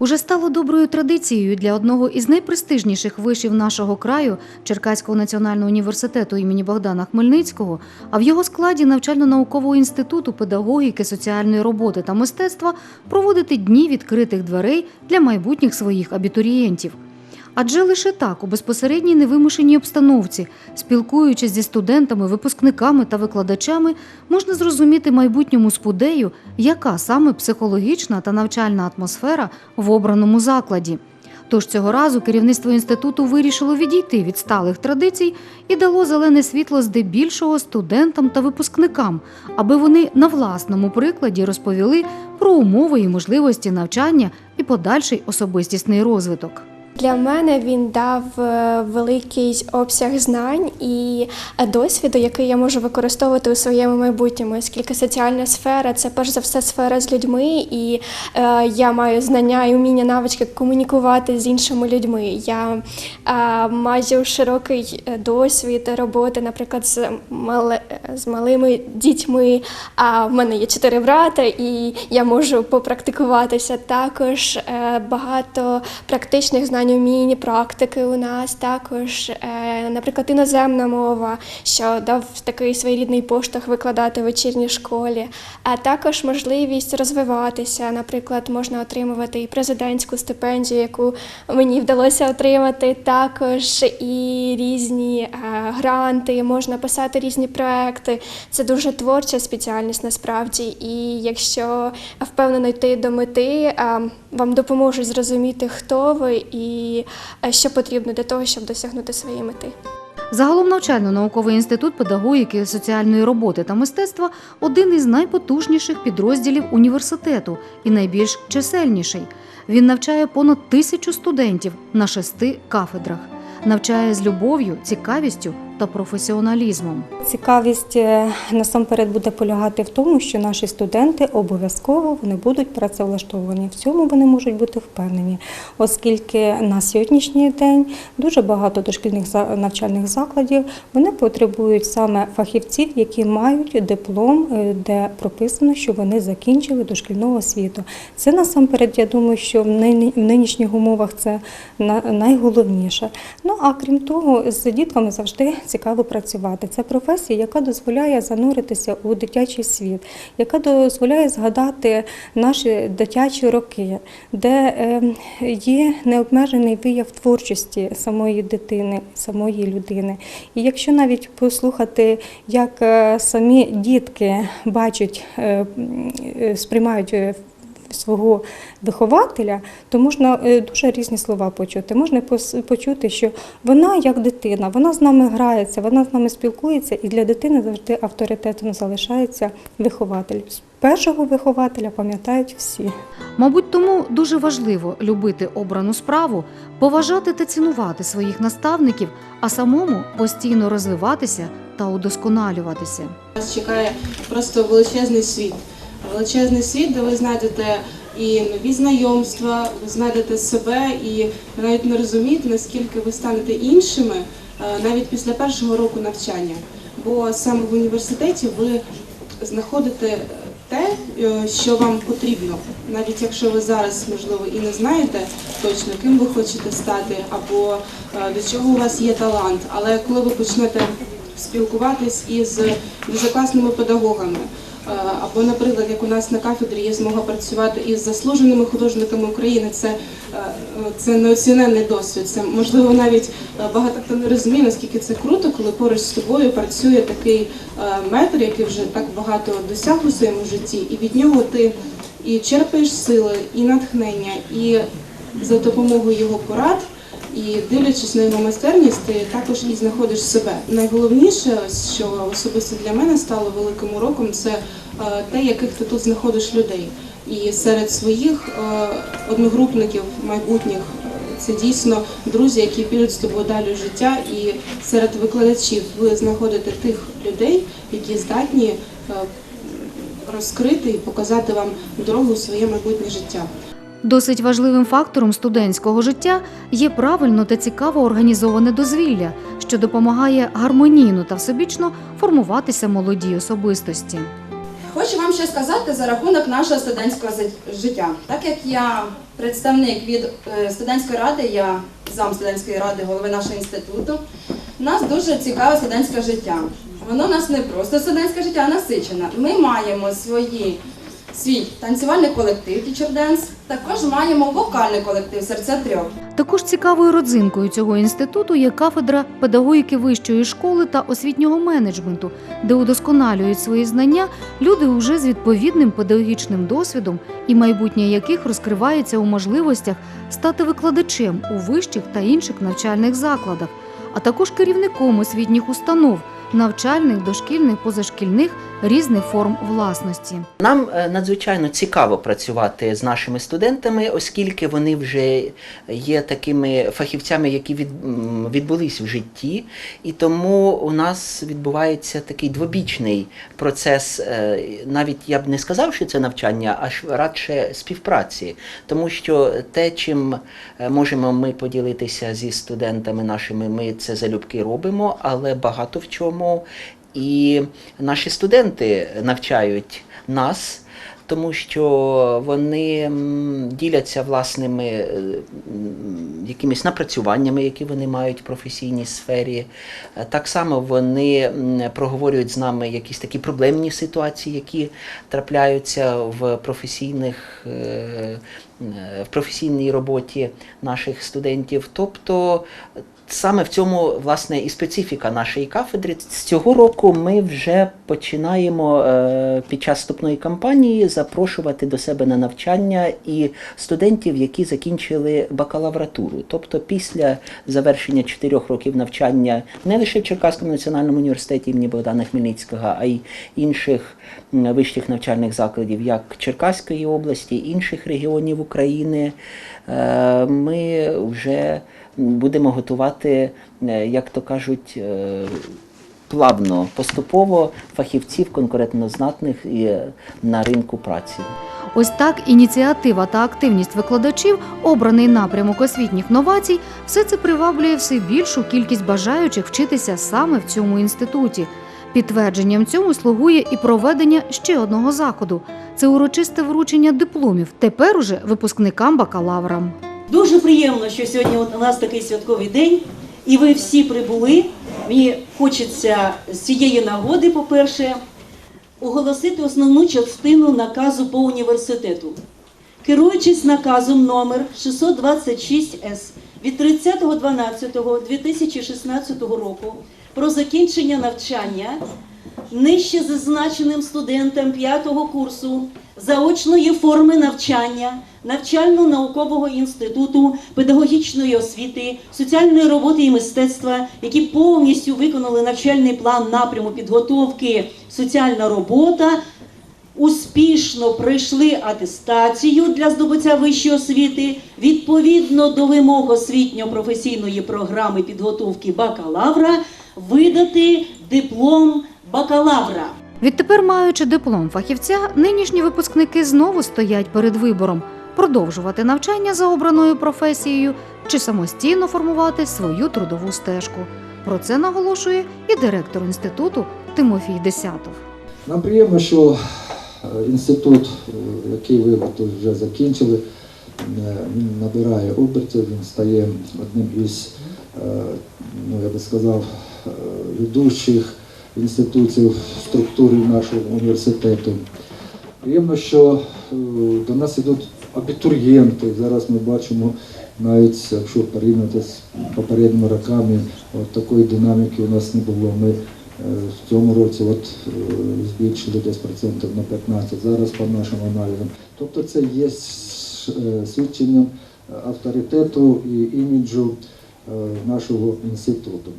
Уже стало доброю традицією для одного із найпрестижніших вишів нашого краю Черкаського національного університету імені Богдана Хмельницького, а в його складі навчально-наукового інституту педагогіки, соціальної роботи та мистецтва проводити дні відкритих дверей для майбутніх своїх абітурієнтів. Адже лише так, у безпосередній невимушеній обстановці, спілкуючись зі студентами, випускниками та викладачами, можна зрозуміти майбутньому спудею, яка саме психологічна та навчальна атмосфера в обраному закладі. Тож цього разу керівництво інституту вирішило відійти від сталих традицій і дало зелене світло здебільшого студентам та випускникам, аби вони на власному прикладі розповіли про умови і можливості навчання і подальший особистісний розвиток. Для мене він дав е, великий обсяг знань і е, досвіду, який я можу використовувати у своєму майбутньому, оскільки соціальна сфера це перш за все сфера з людьми, і е, я маю знання і вміння навички комунікувати з іншими людьми. Я е, маю широкий е, досвід роботи, наприклад, з, мале, з малими дітьми. А в мене є чотири брата, і я можу попрактикуватися. Також е, багато практичних знань, умінь, практики у нас. Також, е, наприклад, іноземна мова, що дав такий своєрідний поштовх викладати в вечірній школі. А також можливість розвиватися. Наприклад, можна отримувати і президентську стипендію, яку мені вдалося отримати. Також і різні е, гранти, можна писати різні проекти. Це дуже творча спеціальність насправді. І якщо впевнено йти до мети, е, вам допоможуть зрозуміти, хто ви і е, що потрібно для того, щоб досягнути своєї мети. Загалом навчально-науковий інститут педагогіки, соціальної роботи та мистецтва один із найпотужніших підрозділів університету і найбільш чисельніший. Він навчає понад тисячу студентів на шести кафедрах, навчає з любов'ю, цікавістю та професіоналізмом. Цікавість е, насамперед буде полягати в тому, що наші студенти обов'язково вони будуть працевлаштовані. В цьому вони можуть бути впевнені, оскільки на сьогоднішній день дуже багато дошкільних навчальних закладів вони потребують саме фахівців, які мають диплом, е, де прописано, що вони закінчили дошкільну освіту. Це насамперед, я думаю, що в нині- в нинішніх умовах це на- найголовніше. Ну а крім того, з дітками завжди цікаво працювати. Це професія, яка дозволяє зануритися у дитячий світ, яка дозволяє згадати наші дитячі роки, де е, є необмежений вияв творчості самої дитини, самої людини. І якщо навіть послухати, як е, самі дітки бачать, е, е, сприймають. Свого вихователя, то можна е, дуже різні слова почути. Можна почути, що вона як дитина, вона з нами грається, вона з нами спілкується, і для дитини завжди авторитетом залишається вихователь. Першого вихователя пам'ятають всі. Мабуть, тому дуже важливо любити обрану справу, поважати та цінувати своїх наставників, а самому постійно розвиватися та удосконалюватися. Вас чекає просто величезний світ. Величезний світ, де ви знайдете і нові знайомства, ви знайдете себе, і навіть не розумієте, наскільки ви станете іншими е, навіть після першого року навчання. Бо саме в університеті ви знаходите те, е, що вам потрібно, навіть якщо ви зараз, можливо, і не знаєте точно, ким ви хочете стати, або е, до чого у вас є талант. Але коли ви почнете спілкуватись із дуже класними педагогами. Е, Або, наприклад, як у нас на кафедрі є змога працювати із заслуженими художниками України, це, е, це неоціненний досвід. Це можливо навіть е, багато хто не розуміє, наскільки це круто, коли поруч з тобою працює такий метр, який вже так багато досяг у своєму житті, і від нього ти і черпаєш сили, і натхнення, і за допомогою його порад. І дивлячись на його майстерність, ти також і знаходиш себе. Найголовніше, що особисто для мене стало великим уроком, це е, те, яких ти тут знаходиш людей. І серед своїх е, одногрупників майбутніх це дійсно друзі, які підуть з тобою далі в життя. І серед викладачів ви знаходите тих людей, які здатні е, розкрити і показати вам дорогу у своє майбутнє життя. Досить важливим фактором студентського життя є правильно та цікаво організоване дозвілля, що допомагає гармонійно та всебічно формуватися молодій особистості. Хочу вам ще сказати за рахунок нашого студентського життя. Так як я представник від е, студентської ради, я зам студентської ради, голови нашого інституту. У нас дуже цікаве студентське життя. Воно у нас не просто студентське життя, а насичене. Ми маємо свої, свій танцювальний колектив Dance, також маємо вокальний колектив Серця трьох. Також цікавою родзинкою цього інституту є кафедра педагогіки вищої школи та освітнього менеджменту, де удосконалюють свої знання люди уже з відповідним педагогічним досвідом і майбутнє яких розкривається у можливостях стати викладачем у вищих та інших навчальних закладах, а також керівником освітніх установ, навчальних, дошкільних, позашкільних різних форм власності. Нам е, надзвичайно цікаво працювати з нашими студентами, оскільки вони вже є такими фахівцями, які відбулись в житті, і тому у нас відбувається такий двобічний процес. е, Навіть я б не сказав, що це навчання, а радше співпраці, тому що те, чим е, можемо ми поділитися зі студентами нашими, ми це залюбки робимо, але багато в чому і наші студенти навчають нас, тому що вони діляться власними е, якимись напрацюваннями, які вони мають в професійній сфері. Е, Так само вони проговорюють з нами якісь такі проблемні ситуації, які трапляються в професійних. е, В професійній роботі наших студентів, тобто Саме в цьому власне і специфіка нашої кафедри. З цього року ми вже починаємо е, під час вступної кампанії запрошувати до себе на навчання і студентів, які закінчили бакалавратуру. Тобто, після завершення чотирьох років навчання не лише в Черкаському національному університеті імені Богдана Хмельницького, а й інших вищих навчальних закладів, як Черкаської області, інших регіонів України. Е, Ми вже будемо готувати, е, як то кажуть, е, плавно, поступово фахівців конкурентнознатних і е, на ринку праці. Ось так ініціатива та активність викладачів, обраний напрямок освітніх новацій, все це приваблює все більшу кількість бажаючих вчитися саме в цьому інституті. Підтвердженням цьому слугує і проведення ще одного заходу це урочисте вручення дипломів, тепер уже випускникам бакалаврам. Дуже приємно, що сьогодні у нас такий святковий день, і ви всі прибули. Мені хочеться з цієї нагоди, по-перше, оголосити основну частину наказу по університету. Керуючись наказом номер 626С від 30.12.2016 року про закінчення навчання нижче зазначеним студентам п'ятого курсу заочної форми навчання навчально-наукового інституту педагогічної освіти, соціальної роботи і мистецтва, які повністю виконали навчальний план напряму підготовки соціальна робота. Успішно пройшли атестацію для здобуття вищої освіти відповідно до вимог освітньо-професійної програми підготовки бакалавра видати диплом бакалавра. Відтепер, маючи диплом фахівця, нинішні випускники знову стоять перед вибором продовжувати навчання за обраною професією чи самостійно формувати свою трудову стежку. Про це наголошує і директор інституту Тимофій Десятов. Нам приємно, що е, інститут, е, який ви вже закінчили, е, набирає обертів, він стає одним із, ну я би сказав, ведучих інституцій в структурі нашого університету. Приємно, що е, до нас йдуть абітурієнти. Зараз ми бачимо, навіть якщо порівняти з попередніми роками, от такої динаміки у нас не було. Ми е, в цьому році от, е, збільшили десь процентів на 15, зараз по нашим аналізам. Тобто це є свідченням авторитету і іміджу нашого інституту.